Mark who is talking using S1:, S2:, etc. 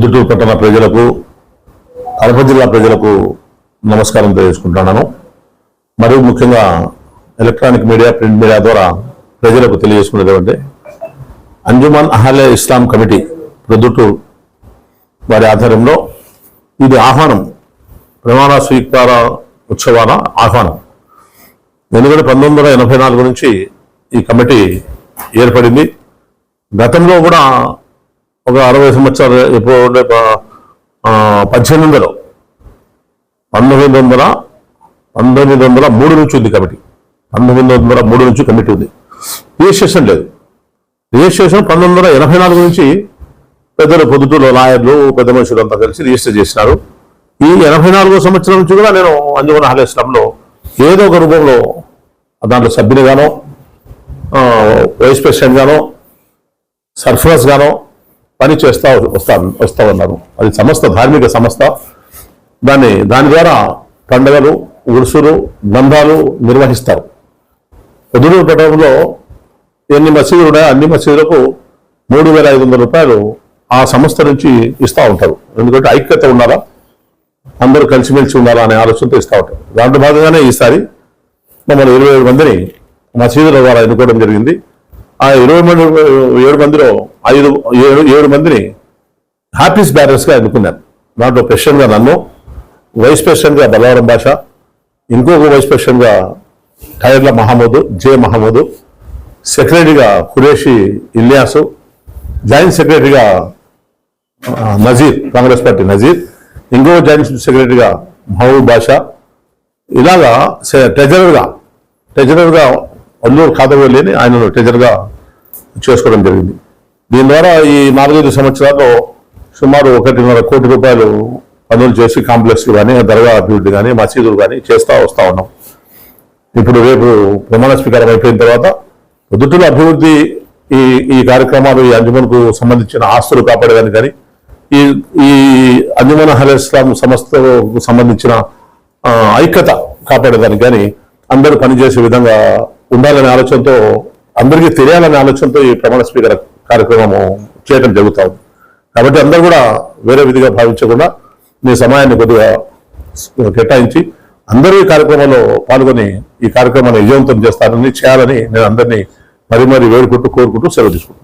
S1: దుట్టూరు పట్టణ ప్రజలకు కడప జిల్లా ప్రజలకు నమస్కారం తెలియజేసుకుంటున్నాను. మరియు ముఖ్యంగా ఎలక్ట్రానిక్ మీడియా ప్రింట్ మీడియా ద్వారా ప్రజలకు తెలియజేసుకునేటువంటి అంజుమాన్ అంజుమన్ అహలే ఇస్లాం కమిటీ ప్రొద్దుటూరు వారి ఆధ్వర్యంలో ఇది ఆహ్వానం ప్రమాణ స్వీకార ఉత్సవాల ఆహ్వానం. ఎందుకంటే పంతొమ్మిది వందల ఎనభై నాలుగు నుంచి ఈ కమిటీ ఏర్పడింది. గతంలో కూడా ఒక అరవై సంవత్సరాలు ఎప్పుడు ఉండే పద్దెనిమిది వందల పంతొమ్మిది వందల పంతొమ్మిది వందల మూడు నుంచి ఉంది కమిటీ. పంతొమ్మిది వందల మూడు నుంచి కమిటీ ఉంది. రిజిస్ట్రేషన్ లేదు. రిజిస్ట్రేషన్ పంతొమ్మిది వందల ఎనభై నాలుగు నుంచి పెద్దలు పొద్దుటూరు లాయర్లు పెద్ద మనుషులు అంతా కలిసి రిజిస్టర్ చేసినారు. ఈ ఎనభై నాలుగో సంవత్సరం నుంచి కూడా నేను అందుకున్న హాలేశ్వరంలో ఏదో ఒక రూపంలో దాంట్లో సభ్యునిగానో వైస్ ప్రెసిడెంట్ గానో గానో పని చేస్తా వస్తా వస్తూ ఉన్నారు. అది సంస్థ ధార్మిక సంస్థ దాన్ని దాని ద్వారా పండుగలు ఉరుసులు బంధాలు నిర్వహిస్తారు. పొద్దునూరు పట్టణంలో ఎన్ని మసీదులు ఉన్నాయో అన్ని మసీదులకు మూడు వేల ఐదు వందల రూపాయలు ఆ సంస్థ నుంచి ఇస్తూ ఉంటారు. ఎందుకంటే ఐక్యత ఉండాలా? అందరూ కలిసిమెలిసి ఉండాలా అనే ఆలోచనతో ఇస్తూ ఉంటారు. దాంట్లో భాగంగానే ఈసారి మమ్మల్ని ఇరవై మందిని మసీదుల ద్వారా ఎన్నుకోవడం జరిగింది. ఆ ఇరవై మంది ఏడు మందిలో ఐదు ఏడు ఏడు మందిని హ్యాపీస్ బ్యారర్స్గా ఎన్నుకున్నారు. దాంట్లో ప్రెసిడెంట్గా నన్ను వైస్ ప్రెసిడెంట్గా బలవరం భాష ఇంకొక వైస్ ప్రెసిడెంట్గా టైర్ల మహమూద్ జే మహమూద్ సెక్రటరీగా ఖురేషి ఇల్యాసు జాయింట్ సెక్రటరీగా నజీర్ కాంగ్రెస్ పార్టీ నజీర్ ఇంకో జాయింట్ సెక్రటరీగా మహబూబ్ బాషా ఇలాగా సె- ట్రెజరర్గా ట్రెజరర్గా అల్లూరు కాదవల్లిని ఆయనను ట్రెజర్గా చేసుకోవడం జరిగింది. దీని ద్వారా ఈ నాలుగైదు సంవత్సరాల్లో సుమారు ఒకటిన్నర కోటి రూపాయలు పనులు చేసి కాంప్లెక్స్లు కానీ దర్గా అభివృద్ధి కానీ మసీదులు కానీ చేస్తూ వస్తూ ఉన్నాం. ఇప్పుడు రేపు ప్రమాణ స్వీకారం అయిపోయిన తర్వాత పొద్దుటూరు అభివృద్ధి ఈ ఈ కార్యక్రమాలు ఈ అంజుమన్కు సంబంధించిన ఆస్తులు కాపాడేదాన్ని కానీ ఈ ఈ అంజుమన్ హల్ సంస్థకు సంబంధించిన ఐక్యత కాపాడేదానికి కానీ అందరూ పనిచేసే విధంగా ఉండాలనే ఆలోచనతో అందరికీ తెలియాలనే ఆలోచనతో ఈ ప్రమాణ స్వీకార కార్యక్రమం చేయడం జరుగుతూ ఉంది. కాబట్టి అందరూ కూడా వేరే విధిగా భావించకుండా మీ సమయాన్ని కొద్దిగా కేటాయించి అందరూ ఈ కార్యక్రమంలో పాల్గొని ఈ కార్యక్రమాన్ని విజయవంతం చేస్తారని చేయాలని నేను అందరినీ మరి మరి వేడుకుంటూ కోరుకుంటూ సెలవు తీసుకుంటాను